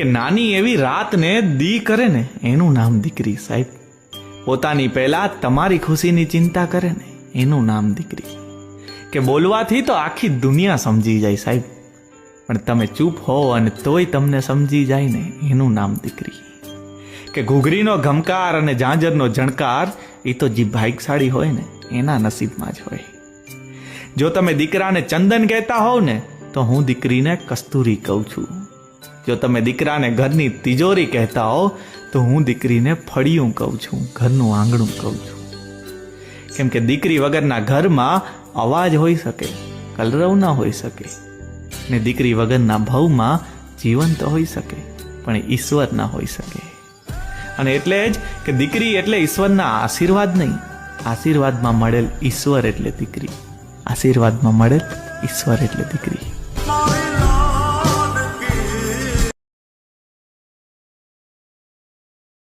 કે નાની એવી રાતને દી કરે ને, એનું નામ દીકરી સાહેબ. પોતાની પહેલા તમારી ખુશીની ચિંતા કરે ને, એનું નામ દીકરી. કે બોલવાથી તો આખી દુનિયા સમજી જાય સાહેબ. પણ તમે ચૂપ હો અને તોય તમને સમજી જાય ને, એનું નામ દીકરી. કે ઘૂઘરીનો ઘમકાર અને ઝાંઝરનો જણકાર એ તો જે ભાગ્યશાળી હોય ને, એના નસીબમાં જ હોય. જો તમે દીકરાને ચંદન કહેતા હોવ ને, તો હું દીકરીને કસ્તુરી કહું છું. જો તમે દીકરાને ઘરની તિજોરી કહેતા હો, તો હું દીકરીને ફળિયું કહું છું, ઘરનું આંગણું કહું છું. કેમ કે દીકરી વગરના ઘરમાં અવાજ હોઈ શકે, કલરવ ન હોઈ શકે, ને દીકરી વગરના ભવમાં જીવન તો હોઈ શકે, પણ ઈશ્વર ના હોઈ શકે. અને એટલે જ કે દીકરી એટલે ઈશ્વરના આશીર્વાદ નહીં, આશીર્વાદમાં મળેલ ઈશ્વર એટલે દીકરી, આશીર્વાદમાં મળેલ ઈશ્વર એટલે દીકરી.